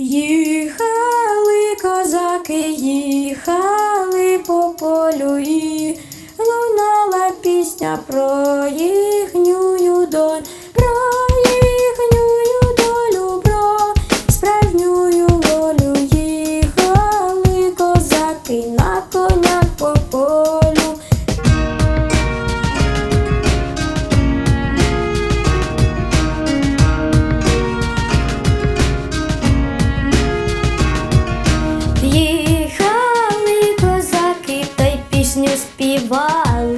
Їхали козаки, їхали по полю і лунала пісня про їх. співали.